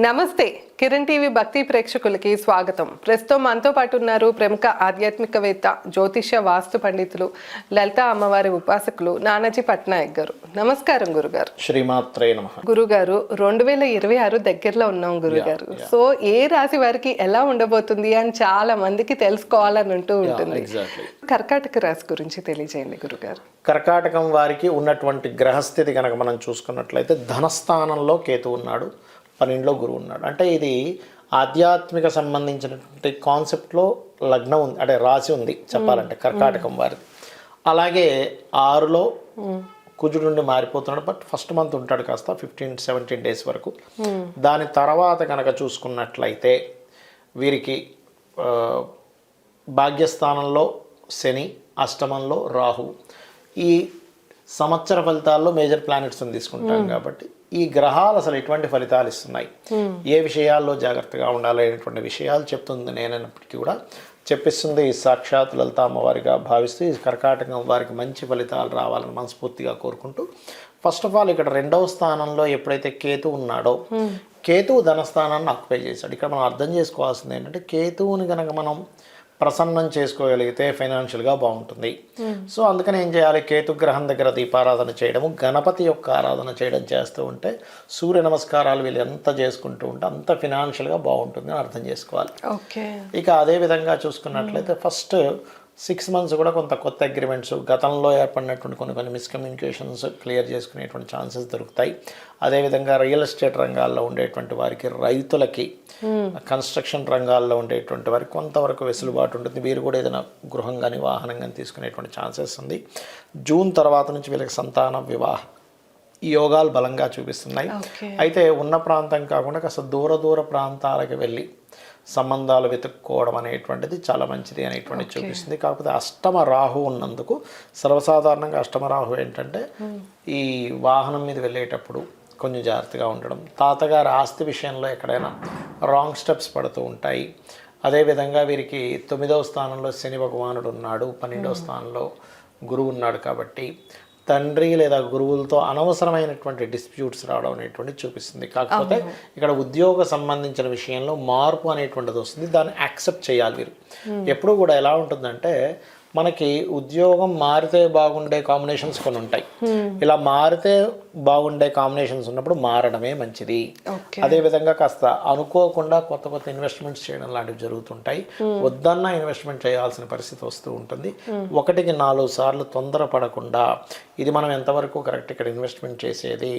నమస్తే. కిరణ్ టీవీ భక్తి ప్రేక్షకులకి స్వాగతం. ప్రస్తుతం మనతో పాటు ఉన్నారు ప్రముఖ ఆధ్యాత్మికవేత్త జ్యోతిష్య వాస్తు పండితులు లలిత అమ్మవారి ఉపాసకులు నానాజీ పట్నాయక్ గారు. నమస్కారం గురుగారు. శ్రీమాత్రే నమ. గురుగారు రెండు వేల ఇరవై ఆరు దగ్గరలో ఉన్నాం గురుగారు. సో ఏ రాశి వారికి ఎలా ఉండబోతుంది అని చాలా మందికి తెలుసుకోవాలని ఉంటూ ఉంటుంది. కర్కాటక రాశి గురించి తెలియజేయండి గురుగారు. కర్కాటకం వారికి ఉన్నటువంటి గ్రహస్థితి కనుక మనం చూసుకున్నట్లయితే ధనస్థానంలో కేతు ఉన్నాడు. పన్నెండులో గురువు ఉన్నాడు. అంటే ఇది ఆధ్యాత్మిక సంబంధించినటువంటి కాన్సెప్ట్లో లగ్నం ఉంది అంటే రాశి ఉంది చెప్పాలంటే కర్కాటకం వారిది. అలాగే ఆరులో కుజుడు నుండి మారిపోతున్నాడు బట్ ఫస్ట్ మంత్ ఉంటాడు కాస్త ఫిఫ్టీన్ సెవెంటీన్ డేస్ వరకు. దాని తర్వాత కనుక చూసుకున్నట్లయితే వీరికి భాగ్యస్థానంలో శని అష్టమంలో రాహు. ఈ సంవత్సర ఫలితాల్లో మేజర్ ప్లానెట్స్ తీసుకుంటాం కాబట్టి ఈ గ్రహాలు అసలు ఎటువంటి ఫలితాలు ఇస్తున్నాయి? ఏ విషయాల్లో జాగ్రత్తగా ఉండాలి అనేటువంటి విషయాలు చెప్తుంది నేనైనప్పటికీ కూడా చెప్పిస్తుంది ఈ సాక్షాత్ లలిత అమ్మవారిగా భావిస్తూ ఈ కర్కాటకం వారికి మంచి ఫలితాలు రావాలని మనస్ఫూర్తిగా కోరుకుంటూ ఫస్ట్ ఆఫ్ ఆల్ ఇక్కడ రెండవ స్థానంలో ఎప్పుడైతే కేతు ఉన్నాడో కేతువు ధనస్థానాన్ని ఆక్యుపై చేశాడు. ఇక్కడ మనం అర్థం చేసుకోవాల్సింది ఏంటంటే కేతువుని కనుక మనం ప్రసన్నం చేసుకోగలిగితే ఫైనాన్షియల్గా బాగుంటుంది. సో అందుకని ఏం చేయాలి? కేతు గ్రహం దగ్గర దీపారాధన చేయడము గణపతి యొక్క ఆరాధన చేయడం చేస్తూ ఉంటే సూర్య నమస్కారాలు వీళ్ళు ఎంత చేసుకుంటూ ఉంటే అంత ఫినాన్షియల్గా బాగుంటుంది అని అర్థం చేసుకోవాలి. ఓకే. ఇక అదే విధంగా చూసుకున్నట్లయితే ఫస్ట్ సిక్స్ మంత్స్ కూడా కొంత కొత్త అగ్రిమెంట్స్ గతంలో ఏర్పడినటువంటి కొన్ని కొన్ని మిస్కమ్యూనికేషన్స్ క్లియర్ చేసుకునేటువంటి ఛాన్సెస్ దొరుకుతాయి. అదేవిధంగా రియల్ ఎస్టేట్ రంగాల్లో ఉండేటువంటి వారికి రైతులకి కన్స్ట్రక్షన్ రంగాల్లో ఉండేటువంటి వారికి కొంతవరకు వెసులుబాటు ఉంటుంది. వీరు కూడా ఏదైనా గృహం కానీ వాహనం కానీ తీసుకునేటువంటి ఛాన్సెస్ ఉంది. జూన్ తర్వాత నుంచి వీళ్ళకి సంతాన వివాహ ఈ యోగాలు బలంగా చూపిస్తున్నాయి. అయితే ఉన్న ప్రాంతం కాకుండా కాస్త దూర దూర ప్రాంతాలకు వెళ్ళి సంబంధాలు వెతుక్కోవడం అనేటువంటిది చాలా మంచిది అనేటువంటిది చూపిస్తుంది. కాకపోతే అష్టమ రాహు ఉన్నందుకు సర్వసాధారణంగా అష్టమ రాహు ఏంటంటే ఈ వాహనం మీద వెళ్ళేటప్పుడు కొంచెం జాగ్రత్తగా ఉండడం. తాతగారి ఆస్తి విషయంలో ఎక్కడైనా రాంగ్ స్టెప్స్ పడుతూ ఉంటాయి. అదేవిధంగా వీరికి తొమ్మిదవ స్థానంలో శని భగవానుడు ఉన్నాడు పన్నెండవ స్థానంలో గురువు ఉన్నాడు కాబట్టి తండ్రి లేదా గురువులతో అనవసరమైనటువంటి డిస్ప్యూట్స్ రావడం అనేటువంటిది చూపిస్తుంది. కాకపోతే ఇక్కడ ఉద్యోగ సంబంధించిన విషయంలో మార్పు అనేటువంటిది వస్తుంది. దాన్ని యాక్సెప్ట్ చేయాలి మీరు ఎప్పుడు కూడా ఎలా ఉంటుందంటే మనకి ఉద్యోగం మారితే బాగుండే కాంబినేషన్స్ కొన్ని ఉంటాయి. ఇలా మారితే బాగుండే కాంబినేషన్స్ ఉన్నప్పుడు మారడమే మంచిది. ఓకే అదే విధంగా కాస్త అనుకోకుండా కొత్త కొత్త ఇన్వెస్ట్మెంట్స్ చేయడం లాంటివి జరుగుతుంటాయి. వద్దన్న ఇన్వెస్ట్మెంట్ చేయాల్సిన పరిస్థితి వస్తూ ఉంటుంది. ఒకటికి నాలుగు సార్లు తొందరపడకుండా ఇది మనం ఎంతవరకు కరెక్ట్ ఇక్కడ ఇన్వెస్ట్మెంట్ చేసేది?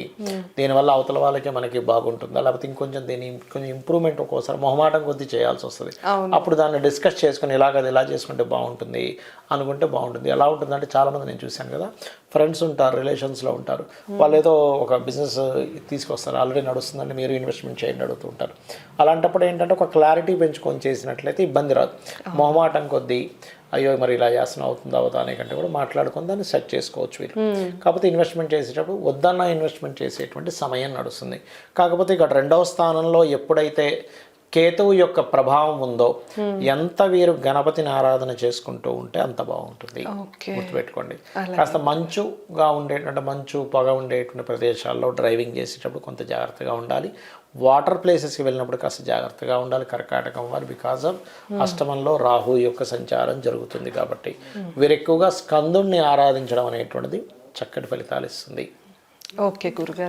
దీనివల్ల అవతల వాళ్ళకి మనకి బాగుంటుందా? లేకపోతే ఇంకొంచెం దీని కొంచెం ఇంప్రూవ్మెంట్ ఒక్కోసారి మొహమాటం కొద్దీ చేయాల్సి వస్తుంది. అప్పుడు దాన్ని డిస్కస్ చేసుకుని ఇలాగది ఇలా చేసుకుంటే బాగుంటుంది. అనుకుంటే బాగుంటుంది. ఎలా ఉంటుందంటే చాలామంది నేను చూశాను కదా ఫ్రెండ్స్ ఉంటారు రిలేషన్స్లో ఉంటారు. వాళ్ళు ఏదో ఒక బిజినెస్ తీసుకొస్తారు ఆల్రెడీ నడుస్తుందండి మీరు ఇన్వెస్ట్మెంట్ చేయండి అడుగుతూ ఉంటారు. అలాంటప్పుడు ఏంటంటే ఒక క్లారిటీ పెంచుకొని చేసినట్లయితే ఇబ్బంది రాదు. మొహమాటం కొద్దీ అయ్యో మరి ఇలా చేస్తున్నా అవుతుందా అవుతా అనే కంటే కూడా మాట్లాడుకొని దాన్ని సెట్ చేసుకోవచ్చు వీళ్ళు. కాకపోతే ఇన్వెస్ట్మెంట్ చేసేటప్పుడు వద్దన్న ఇన్వెస్ట్మెంట్ చేసేటువంటి సమయం నడుస్తుంది. కాకపోతే ఇక్కడ రెండవ స్థానంలో ఎప్పుడైతే కేతువు యొక్క ప్రభావం ఉందో ఎంత వీరు గణపతిని ఆరాధన చేసుకుంటూ ఉంటే అంత బాగుంటుంది. గుర్తుపెట్టుకోండి. కాస్త మంచుగా ఉండేటువంటి మంచు పొగ ఉండేటువంటి ప్రదేశాల్లో డ్రైవింగ్ చేసేటప్పుడు కొంత జాగ్రత్తగా ఉండాలి. వాటర్ ప్లేసెస్కి వెళ్ళినప్పుడు కాస్త జాగ్రత్తగా ఉండాలి. కర్కాటకం వారు బికాజ్ ఆఫ్ అష్టమంలో రాహు యొక్క సంచారం జరుగుతుంది కాబట్టి వీరు ఎక్కువగా స్కందుణ్ణి ఆరాధించడం అనేటువంటిది చక్కటి ఫలితాలు ఇస్తుంది. ఓకే గురుగారు.